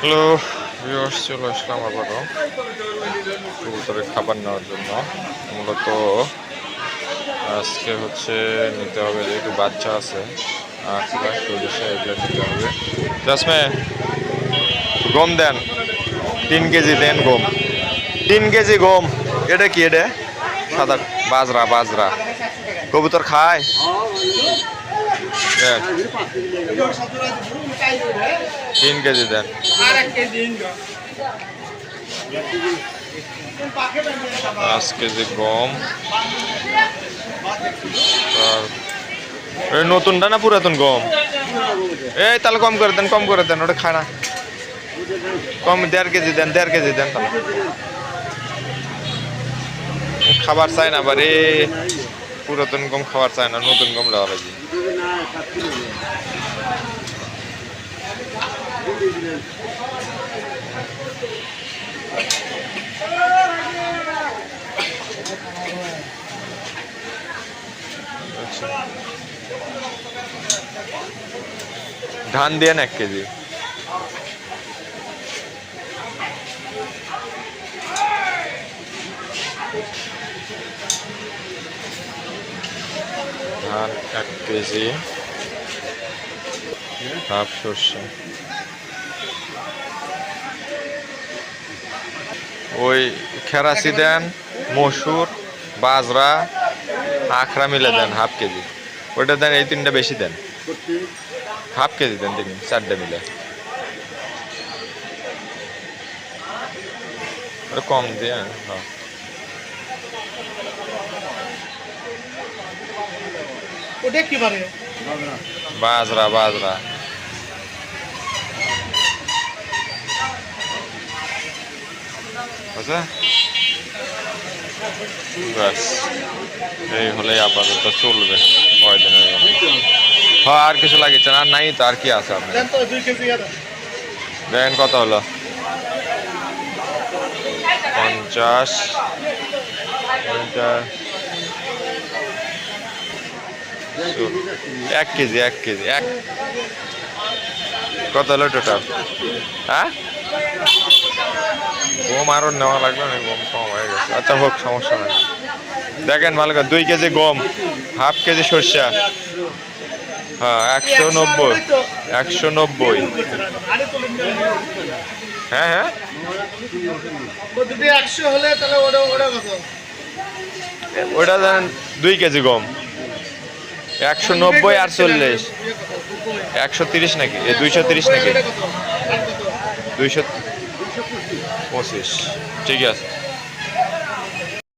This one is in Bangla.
হ্যালো ভিউয়ার্স চলে আসলাম আবারও কবুতরের খাবার নেওয়ার জন্য। মূলত আজকে হচ্ছে নিতে হবে যেহেতু বাচ্চা আছে এগুলো নিতে হবে। জাসমে গম দেন। তিন কেজি দেন গম। তিন কেজি গম। এটা কি এটা? সাদা বাজরা বাজরা। কবুতর খায়? দেন, তিন কেজি দেন। পাঁচ কেজি গম। নতুনটা না পুরাতন গম? এই তাহলে কম করে দেন কম করে দেন ওটা খায় না। কম দেড় কেজি দেন দেড় কেজি দেন তাহলে। খাবার চাই না আবার পুরাতন গম খাবার চায় না নতুন গম দেওয়া লাগে আচ্ছা। ধান দিয়ে এক কেজি? ধান এক কেজি হাফ সর্ষে। ওই খেরাসি দেন মসুর বাজরা আখড়া মিলে দেন হাফ কেজি। ওইটা দেন এই তিনটা বেশি দেন। হাফ কেজি দেন তিন চারটে মিলে। কম দিয়ে হ্যাঁ বারে বাজরা বাজরা। বুঝলে ব্যাস এই হলেই আপাতত চলবে কয়দিনের জন্য। হ্যাঁ আর কিছু লাগিয়েছেন আর নাই তো আর কি আছে আপনার? দেখেন কত হলো? পঞ্চাশ। পঞ্চাশ। এক কেজি এক কেজি এক। কত হলো টোটাল হ্যাঁ? গম আরও নেওয়া লাগবে না গম কম হয়ে গেছে। আচ্ছা হোক, সমস্যা নেই। দেখেন ভালো করে, দুই কেজি গম, হাফ কেজি সরষা। হ্যাঁ একশো নব্বই একশো নব্বই। হ্যাঁ হ্যাঁ। ওটা দেন দুই কেজি গম। একশো নব্বই আর চল্লিশ। একশো তিরিশ নাকি? দুইশো তিরিশ নাকি? দুইশো পঁচিশ ঠিক আছে